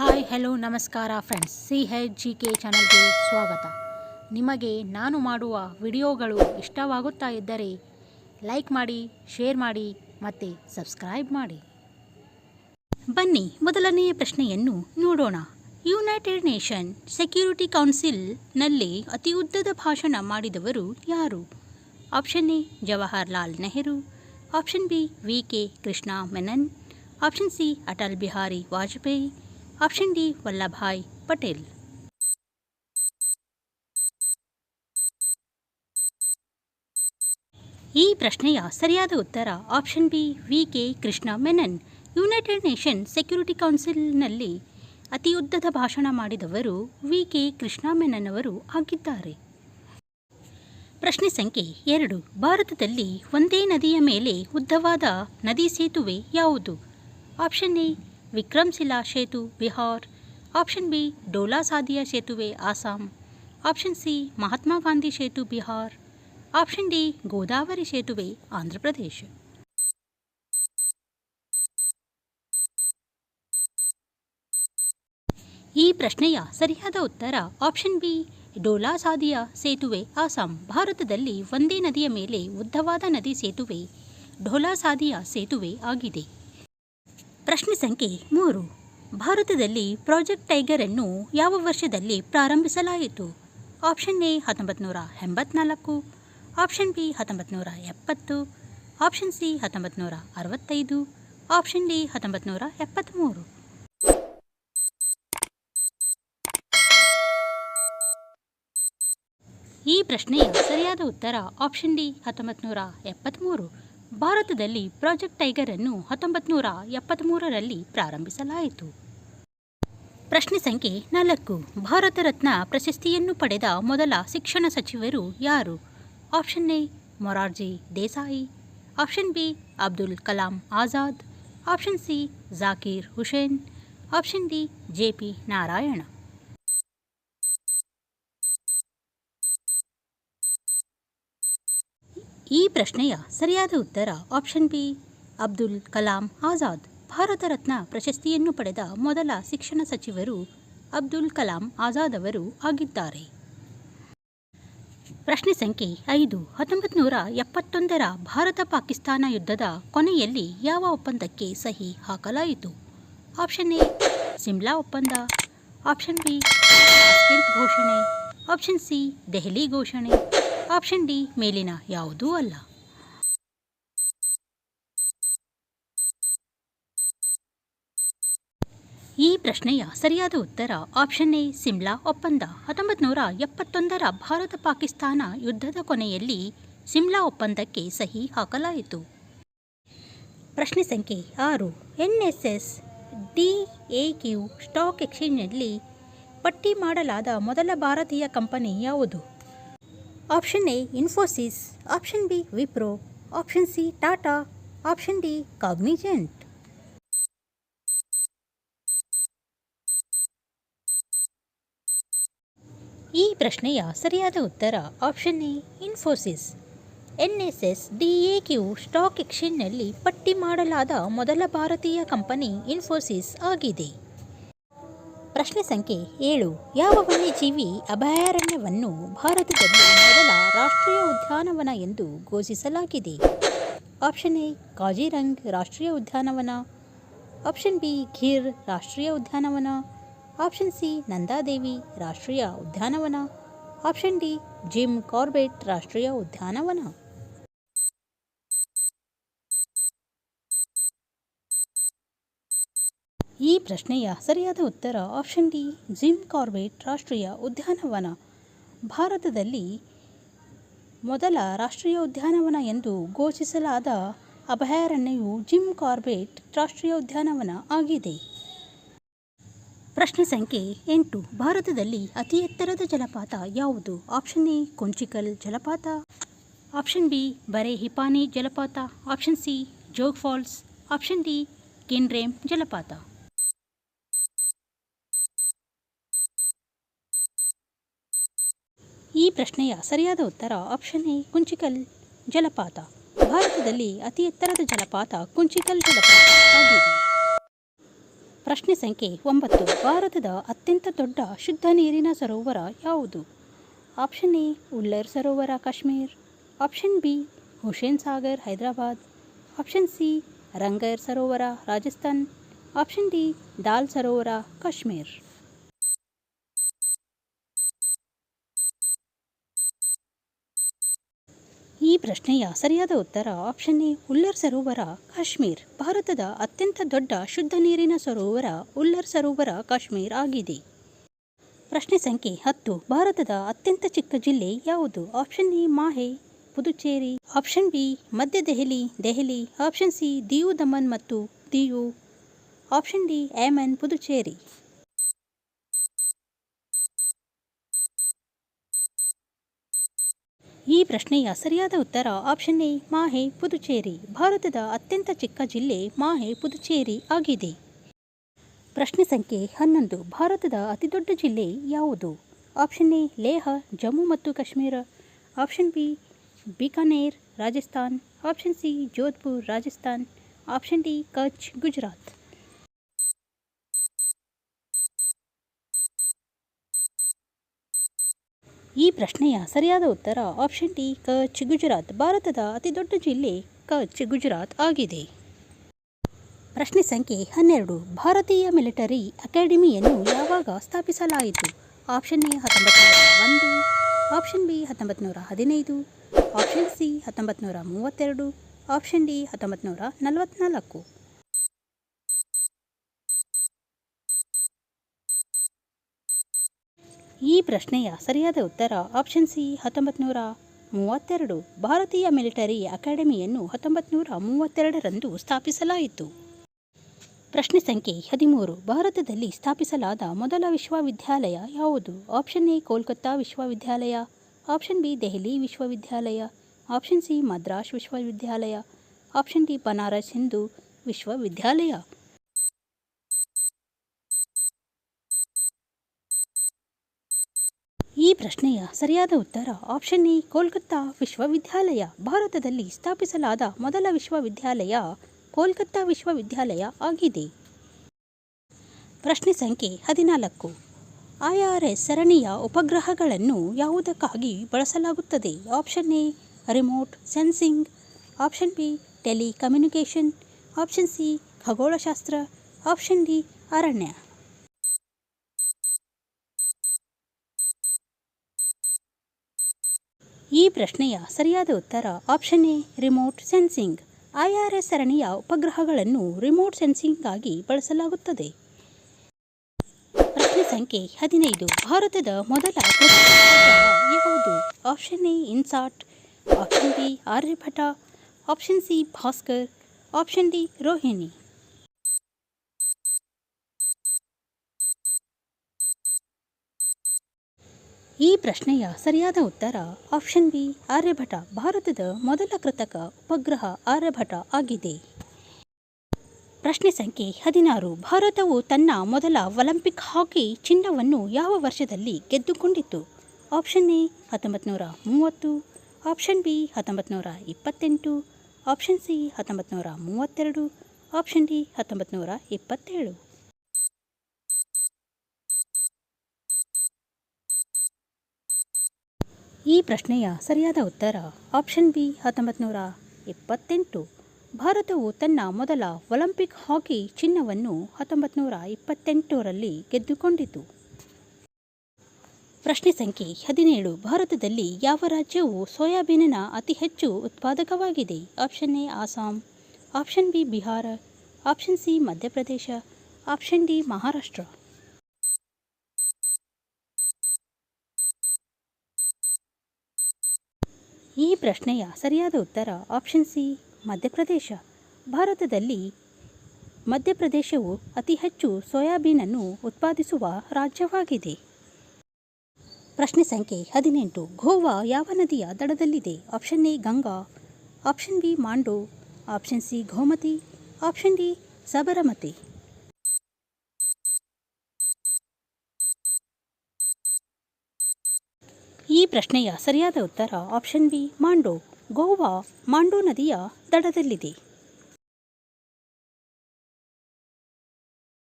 Hi hello ನಮಸ್ಕಾರ friends C H G K ಚಾನಲ್ಗೆ ಸ್ವಾಗತ. ನಿಮಗೆ ನಾನು ಮಾಡುವ ವಿಡಿಯೋಗಳು ಇಷ್ಟವಾಗುತ್ತಾ ಇದ್ದರೆ ಲೈಕ್ ಮಾಡಿ ಶೇರ್ ಮಾಡಿ ಮತ್ತು ಸಬ್ಸ್ಕ್ರೈಬ್ ಮಾಡಿ. ಬನ್ನಿ ಮೊದಲನೆಯ ಪ್ರಶ್ನೆಯನ್ನು ನೋಡೋಣ. ಯುನೈಟೆಡ್ ನೇಷನ್ ಸೆಕ್ಯೂರಿಟಿ ಕೌನ್ಸಿಲ್ನಲ್ಲಿ ಅತಿ ಉದ್ದದ ಭಾಷಣ ಮಾಡಿದವರು ಯಾರು? Option A, Jawaharlal Nehru. Option B, V K Krishna Menon option C, Atal Bihari Vajpayee. Option D Vallabhbhai Patel. ಈ ಪ್ರಶ್ನೆಯ ಸರಿಯಾದ ಉತ್ತರ option B V K Krishna Menon United Nation Security ಕೌನ್ಸಿಲ್ನಲ್ಲಿ ಅತಿ ಉದ್ದದ ಭಾಷಣ ಮಾಡಿದವರು ವಿ ಕೆ ಕೃಷ್ಣ ಮೆನನ್ ಅವರು ಆಗಿದ್ದಾರೆ. ಪ್ರಶ್ನೆ ಸಂಖ್ಯೆ ಎರಡು. ಭಾರತದಲ್ಲಿ ಒಂದೇ ನದಿಯ ಮೇಲೆ ಉದ್ದವಾದ ನದಿ ಸೇತುವೆ ಯಾವುದು? Option A Vikramshila Setu, Bihar. Option B, Dhola Sadiya ಸೇತುವೆ, Assam. Option C, Mahatma Gandhi Setu, Bihar. Option D, Godavari ಸೇತುವೆ ಆಂಧ್ರಪ್ರದೇಶ ಈ ಪ್ರಶ್ನೆಯ ಸರಿಯಾದ ಉತ್ತರ ಆಪ್ಷನ್ ಬಿ, ಡೋಲಾ ಸಾದಿಯಾ ಸೇತುವೆ, ಆಸಾಂ. ಭಾರತದಲ್ಲಿ ಒಂದೇ ನದಿಯ ಮೇಲೆ ಉದ್ದವಾದ ನದಿ ಸೇತುವೆ, ಡೋಲಾ ಸಾದಿಯಾ ಸೇತುವೆ ಆಗಿದೆ. ಪ್ರಶ್ನೆ ಸಂಖ್ಯೆ ಮೂರು. ಭಾರತದಲ್ಲಿ ಪ್ರಾಜೆಕ್ಟ್ ಟೈಗರ್ ಅನ್ನು ಯಾವ ವರ್ಷದಲ್ಲಿ ಪ್ರಾರಂಭಿಸಲಾಯಿತು? ಆಪ್ಷನ್ ಎ ಹತ್ತೊಂಬತ್ತು ನೂರ ಎಂಬತ್ನಾಲ್ಕು, ಆಪ್ಷನ್ ಬಿ ಹತ್ತೊಂಬತ್ತು ನೂರ ಎಪ್ಪತ್ತು, ಆಪ್ಷನ್ ಸಿ ಹತ್ತೊಂಬತ್ತು ನೂರ ಅರವತ್ತೈದು, ಆಪ್ಷನ್ ಡಿ ಹತ್ತೊಂಬತ್ತು ನೂರ ಎಪ್ಪತ್ತ್ಮೂರು ಈ ಪ್ರಶ್ನೆಯ ಸರಿಯಾದ ಉತ್ತರ ಆಪ್ಷನ್ ಡಿ ಹತ್ತೊಂಬತ್ತು ನೂರ ಎಪ್ಪತ್ತ್ಮೂರು ಭಾರತದಲ್ಲಿ ಪ್ರಾಜೆಕ್ಟ್ ಟೈಗರ್ ಅನ್ನು ಹತ್ತೊಂಬತ್ತು ಪ್ರಾರಂಭಿಸಲಾಯಿತು. ಪ್ರಶ್ನೆ ಸಂಖ್ಯೆ ನಾಲ್ಕು. ಭಾರತ ರತ್ನ ಪ್ರಶಸ್ತಿಯನ್ನು ಪಡೆದ ಮೊದಲ ಶಿಕ್ಷಣ ಸಚಿವರು ಯಾರು? Option A, Morarji Desai. Option B, Abdul Kalam Azad. Option C, Zakir Hussain. Option D, J P Narayan. ಈ ಪ್ರಶ್ನೆಯ ಸರಿಯಾದ ಉತ್ತರ ಆಪ್ಷನ್ ಬಿ ಅಬ್ದುಲ್ ಕಲಾಂ ಆಜಾದ್, ಭಾರತ ರತ್ನ ಪ್ರಶಸ್ತಿಯನ್ನು ಪಡೆದ ಮೊದಲ ಶಿಕ್ಷಣ ಸಚಿವರು ಅಬ್ದುಲ್ ಕಲಾಂ ಆಜಾದ್ ಅವರು ಆಗಿದ್ದಾರೆ. ಪ್ರಶ್ನೆ ಸಂಖ್ಯೆ ಐದು. ಹತ್ತೊಂಬತ್ತು ನೂರ ಎಪ್ಪತ್ತೊಂದರ ಭಾರತ ಪಾಕಿಸ್ತಾನ ಯುದ್ಧದ ಕೊನೆಯಲ್ಲಿ ಯಾವ ಒಪ್ಪಂದಕ್ಕೆ ಸಹಿ ಹಾಕಲಾಯಿತು? ಆಪ್ಷನ್ ಎ ಸಿಮ್ಲಾ ಒಪ್ಪಂದ. ಆಪ್ಷನ್ ಬಿ ಘೋಷಣೆ. ಆಪ್ಷನ್ ಸಿ ದೆಹಲಿ ಘೋಷಣೆ. ಆಪ್ಷನ್ ಡಿ ಮೇಲಿನ ಯಾವುದೂ ಅಲ್ಲ. ಈ ಪ್ರಶ್ನೆಯ ಸರಿಯಾದ ಉತ್ತರ ಆಪ್ಷನ್ ಎ, ಸಿಮ್ಲಾ ಒಪ್ಪಂದ. ಹತ್ತೊಂಬತ್ತು ನೂರ ಎಪ್ಪತ್ತೊಂದರ ಭಾರತ ಪಾಕಿಸ್ತಾನ ಯುದ್ಧದ ಕೊನೆಯಲ್ಲಿ ಸಿಮ್ಲಾ ಒಪ್ಪಂದಕ್ಕೆ ಸಹಿ ಹಾಕಲಾಯಿತು. ಪ್ರಶ್ನೆ ಸಂಖ್ಯೆ ಆರು, N S S D A Q stock ಎಕ್ಸ್ಚೇಂಜ್ನಲ್ಲಿ ಪಟ್ಟಿ ಮಾಡಲಾದ ಮೊದಲ ಭಾರತೀಯ ಕಂಪನಿ ಯಾವುದು? Option A Infosys option B Wipro option C Tata option D Cognizant ಈ ಪ್ರಶ್ನೆಯ ಸರಿಯಾದ ಉತ್ತರ option A Infosys N S S D A Q stock ಎಕ್ಸ್ಚೇಂಜ್ನಲ್ಲಿ ಪಟ್ಟಿ ಮಾಡಲಾದ ಮೊದಲ ಭಾರತೀಯ ಕಂಪನಿ ಇನ್ಫೋಸಿಸ್ ಆಗಿದೆ. ಪ್ರಶ್ನೆ ಸಂಖ್ಯೆ ಏಳು. ಯಾವ ವನ್ಯಜೀವಿ ಅಭಯಾರಣ್ಯವನ್ನು ಭಾರತದಲ್ಲಿ ಮೊದಲ ರಾಷ್ಟ್ರೀಯ ಉದ್ಯಾನವನ ಎಂದು ಘೋಷಿಸಲಾಗಿದೆ? ಆಪ್ಷನ್ ಎ, ಕಾಜಿರಂಗ್ ರಾಷ್ಟ್ರೀಯ ಉದ್ಯಾನವನ. ಆಪ್ಷನ್ ಬಿ ಘೀರ್ ರಾಷ್ಟ್ರೀಯ ಉದ್ಯಾನವನ. ಆಪ್ಷನ್ ಸಿ, ನಂದಾದೇವಿ ರಾಷ್ಟ್ರೀಯ ಉದ್ಯಾನವನ. ಆಪ್ಷನ್ ಡಿ, ಜಿಮ್ ಕಾರ್ಬೆಟ್ ರಾಷ್ಟ್ರೀಯ ಉದ್ಯಾನವನ ಈ ಪ್ರಶ್ನೆಯ ಸರಿಯಾದ ಉತ್ತರ ಆಪ್ಷನ್ ಡಿ, ಜಿಮ್ ಕಾರ್ಬೆಟ್ ರಾಷ್ಟ್ರೀಯ ಉದ್ಯಾನವನ. ಭಾರತದಲ್ಲಿ ಮೊದಲ ರಾಷ್ಟ್ರೀಯ ಉದ್ಯಾನವನ ಎಂದು ಘೋಷಿಸಲಾದ ಅಭಯಾರಣ್ಯವು ಜಿಮ್ ಕಾರ್ಬೆಟ್ ರಾಷ್ಟ್ರೀಯ ಉದ್ಯಾನವನ ಆಗಿದೆ. ಪ್ರಶ್ನೆ ಸಂಖ್ಯೆ ಎಂಟು. ಭಾರತದಲ್ಲಿ ಅತಿ ಎತ್ತರದ ಜಲಪಾತ ಯಾವುದು? ಆಪ್ಷನ್ ಎ, ಕೊಂಚಿಕಲ್ ಜಲಪಾತ. ಆಪ್ಷನ್ ಬಿ, ಬರೆ ಹಿಪಾನಿ ಜಲಪಾತ. Option C, Jog falls. Option D, Kynrem ಜಲಪಾತ. ಈ ಪ್ರಶ್ನೆಯ ಸರಿಯಾದ ಉತ್ತರ ಆಪ್ಷನ್ ಎ, ಕುಂಚಿಕಲ್ ಜಲಪಾತ. ಭಾರತದಲ್ಲಿ ಅತಿ ಎತ್ತರದ ಜಲಪಾತ ಕುಂಚಿಕಲ್ ಜಲಪಾತ ಆಗಿದೆ. ಪ್ರಶ್ನೆ ಸಂಖ್ಯೆ ಒಂಬತ್ತು, ಭಾರತದ ಅತ್ಯಂತ ದೊಡ್ಡ ಶುದ್ಧ ನೀರಿನ ಸರೋವರ ಯಾವುದು? ಆಪ್ಷನ್ ಎ, ಉಲ್ಲರ್ ಸರೋವರ, Kashmir. Option B, Hussain Sagar, Hyderabad. Option C, ರಂಗರ್ ಸರೋವರ, ರಾಜಸ್ಥಾನ್. ಆಪ್ಷನ್ ಡಿ, ದಾಲ್ ಸರೋವರ, ಕಾಶ್ಮೀರ್. ಈ ಪ್ರಶ್ನೆಯ ಸರಿಯಾದ ಉತ್ತರ ಆಪ್ಷನ್ ಎ ಉಲ್ಲರ್ ಸರೋವರ ಕಾಶ್ಮೀರ್. ಭಾರತದ ಅತ್ಯಂತ ದೊಡ್ಡ ಶುದ್ಧ ನೀರಿನ ಸರೋವರ ಉಲ್ಲರ್ ಸರೋವರ ಕಾಶ್ಮೀರ್ ಆಗಿದೆ. ಪ್ರಶ್ನೆ ಸಂಖ್ಯೆ ಹತ್ತು. ಭಾರತದ ಅತ್ಯಂತ ಚಿಕ್ಕ ಜಿಲ್ಲೆ ಯಾವುದು? Option A Mahe, Puducherry. Option B ಮಧ್ಯ ದೆಹಲಿ ದೆಹಲಿ. ಆಪ್ಷನ್ ಸಿ ದಿಯು ದಮನ್ ಮತ್ತು ದಿಯು. ಆಪ್ಷನ್ ಡಿ ಆಮನ್ ಪುದುಚೇರಿ. ಈ ಪ್ರಶ್ನೆಯ ಸರಿಯಾದ ಉತ್ತರ ಆಪ್ಷನ್ ಎ ಮಾಹೆ, ಪುದುಚೇರಿ. ಭಾರತದ ಅತ್ಯಂತ ಚಿಕ್ಕ ಜಿಲ್ಲೆ ಮಾಹೆ, ಪುದುಚೇರಿ ಆಗಿದೆ. ಪ್ರಶ್ನೆ ಸಂಖ್ಯೆ ಹನ್ನೊಂದು. ಭಾರತದ ಅತಿದೊಡ್ಡ ಜಿಲ್ಲೆ ಯಾವುದು? ಆಪ್ಷನ್ ಎ ಲೇಹ, ಜಮ್ಮು ಮತ್ತು Kashmir. Option B Bikaner, Rajasthan. Option C Jodhpur, Rajasthan. Option D Kutch, Gujarat. ಈ ಪ್ರಶ್ನೆಯ ಸರಿಯಾದ ಉತ್ತರ ಆಪ್ಷನ್ ಡಿ ಕಚ್ ಗುಜರಾತ್ ಭಾರತದ ಅತಿದೊಡ್ಡ ಜಿಲ್ಲೆ ಕಚ್ ಗುಜರಾತ್ ಆಗಿದೆ. ಪ್ರಶ್ನೆ ಸಂಖ್ಯೆ ಹನ್ನೆರಡು, ಭಾರತೀಯ ಮಿಲಿಟರಿ ಅಕಾಡೆಮಿಯನ್ನು ಯಾವಾಗ ಸ್ಥಾಪಿಸಲಾಯಿತು? ಆಪ್ಷನ್ ಎ ಹತ್ತೊಂಬತ್ತು ನೂರ ಒಂದು ಆಪ್ಷನ್ ಬಿ ಹತ್ತೊಂಬತ್ತು ನೂರ ಹದಿನೈದು ಆಪ್ಷನ್ ಸಿ ಹತ್ತೊಂಬತ್ತು ನೂರ ಮೂವತ್ತೆರಡು ಆಪ್ಷನ್ ಡಿ ಹತ್ತೊಂಬತ್ತು ನೂರ ನಲವತ್ತ್ನಾಲ್ಕು ಈ ಪ್ರಶ್ನೆಯ ಸರಿಯಾದ ಉತ್ತರ ಆಪ್ಷನ್ ಸಿ ಹತ್ತೊಂಬತ್ತು ನೂರ ಮೂವತ್ತೆರಡು ಭಾರತೀಯ ಮಿಲಿಟರಿ ಅಕಾಡೆಮಿಯನ್ನು ಹತ್ತೊಂಬತ್ತು ನೂರ ಮೂವತ್ತೆರಡರಂದು ಸ್ಥಾಪಿಸಲಾಯಿತು. ಪ್ರಶ್ನೆ ಸಂಖ್ಯೆ ಹದಿಮೂರು, ಭಾರತದಲ್ಲಿ ಸ್ಥಾಪಿಸಲಾದ ಮೊದಲ ವಿಶ್ವವಿದ್ಯಾಲಯ ಯಾವುದು? ಆಪ್ಷನ್ ಎ ಕೋಲ್ಕತ್ತಾ ವಿಶ್ವವಿದ್ಯಾಲಯ ಆಪ್ಷನ್ ಬಿ ದೆಹಲಿ ವಿಶ್ವವಿದ್ಯಾಲಯ ಆಪ್ಷನ್ ಸಿ ಮದ್ರಾಸ್ ವಿಶ್ವವಿದ್ಯಾಲಯ ಆಪ್ಷನ್ ಡಿ ಬನಾರಸ್ ಹಿಂದೂ ವಿಶ್ವವಿದ್ಯಾಲಯ ಈ ಪ್ರಶ್ನೆಯ ಸರಿಯಾದ ಉತ್ತರ ಆಪ್ಷನ್ ಎ, ಕೋಲ್ಕತ್ತಾ ವಿಶ್ವವಿದ್ಯಾಲಯ. ಭಾರತದಲ್ಲಿ ಸ್ಥಾಪಿಸಲಾದ ಮೊದಲ ವಿಶ್ವವಿದ್ಯಾಲಯ ಕೋಲ್ಕತ್ತಾ ವಿಶ್ವವಿದ್ಯಾಲಯ ಆಗಿದೆ. ಪ್ರಶ್ನೆ ಸಂಖ್ಯೆ ಹದಿನಾಲ್ಕು. ಐಆರ್ಎಸ್ ಸರಣಿಯ ಉಪಗ್ರಹಗಳನ್ನು ಯಾವುದಕ್ಕಾಗಿ ಬಳಸಲಾಗುತ್ತದೆ? Option A, remote sensing. Option B, telecommunication. Option C, ಖಗೋಳಶಾಸ್ತ್ರ. Option D, ಅರಣ್ಯ. ಈ ಪ್ರಶ್ನೆಯ ಸರಿಯಾದ ಉತ್ತರ option A remote sensing IRS ಸರಣಿಯ ಉಪಗ್ರಹಗಳನ್ನು ರಿಮೋಟ್ ಸೆನ್ಸಿಂಗ್ ಆಗಿ ಬಳಸಲಾಗುತ್ತದೆ. ಪ್ರಶ್ನೆ ಸಂಖ್ಯೆ ಹದಿನೈದು. ಭಾರತದ ಮೊದಲ ಯಾವುದು? Option A INSAT option B, Aryabhata. Option C, Bhaskar. Option D, Rohini. ಈ ಪ್ರಶ್ನೆಯ ಸರಿಯಾದ ಉತ್ತರ ಆಪ್ಷನ್ ಬಿ, ಆರ್ಯಭಟ, ಭಾರತದ ಮೊದಲ ಕೃತಕ ಉಪಗ್ರಹ ಆರ್ಯಭಟ ಆಗಿದೆ. ಪ್ರಶ್ನೆ ಸಂಖ್ಯೆ ಹದಿನಾರು, ಭಾರತವು ತನ್ನ ಮೊದಲ ಒಲಿಂಪಿಕ್ ಹಾಕಿ ಚಿನ್ನವನ್ನು ಯಾವ ವರ್ಷದಲ್ಲಿ ಗೆದ್ದುಕೊಂಡಿತ್ತು? ಆಪ್ಷನ್ ಎ ಹತ್ತೊಂಬತ್ತು ನೂರ ಮೂವತ್ತು, ಆಪ್ಷನ್ ಬಿ ಹತ್ತೊಂಬತ್ತು ನೂರ ಇಪ್ಪತ್ತೆಂಟು, ಆಪ್ಷನ್ ಸಿ ಹತ್ತೊಂಬತ್ತು ನೂರ ಮೂವತ್ತೆರಡು, ಆಪ್ಷನ್ ಡಿ ಹತ್ತೊಂಬತ್ತು ನೂರ ಇಪ್ಪತ್ತೇಳು. ಈ ಪ್ರಶ್ನೆಯ ಸರಿಯಾದ ಉತ್ತರ ಆಪ್ಷನ್ ಬಿ ಹತ್ತೊಂಬತ್ತು ನೂರ ಇಪ್ಪತ್ತೆಂಟು. ಭಾರತವು ತನ್ನ ಮೊದಲ ಒಲಿಂಪಿಕ್ ಹಾಕಿ ಚಿನ್ನವನ್ನು ಹತ್ತೊಂಬತ್ತು ನೂರ ಇಪ್ಪತ್ತೆಂಟರಲ್ಲಿ ಗೆದ್ದುಕೊಂಡಿತು. ಪ್ರಶ್ನೆ ಸಂಖ್ಯೆ ಹದಿನೇಳು. ಭಾರತದಲ್ಲಿ ಯಾವ ರಾಜ್ಯವು ಸೋಯಾಬೀನಿನ ಅತಿ ಹೆಚ್ಚು ಉತ್ಪಾದಕವಾಗಿದೆ? Option A Assam. Option B Bihar. Option C Madhya Pradesh. Option D Maharashtra. ಈ ಪ್ರಶ್ನೆಯ ಸರಿಯಾದ ಉತ್ತರ ಆಪ್ಷನ್ ಸಿ ಮಧ್ಯಪ್ರದೇಶ. ಭಾರತದಲ್ಲಿ ಮಧ್ಯಪ್ರದೇಶವು ಅತಿ ಹೆಚ್ಚು ಸೋಯಾಬೀನನ್ನು ಉತ್ಪಾದಿಸುವ ರಾಜ್ಯವಾಗಿದೆ. ಪ್ರಶ್ನೆ ಸಂಖ್ಯೆ ಹದಿನೆಂಟು. ಗೋವಾ ಯಾವ ನದಿಯ ದಡದಲ್ಲಿದೆ? Option A Ganga. Option B Mando. Option C Gomti. Option D Sabarmati. ಈ ಪ್ರಶ್ನೆಯ ಸರಿಯಾದ ಉತ್ತರ ಆಪ್ಷನ್ ಬಿ ಮಾಂಡೋ ಗೋವಾ ಮಾಂಡೋ ನದಿಯ ದಡದಲ್ಲಿದೆ.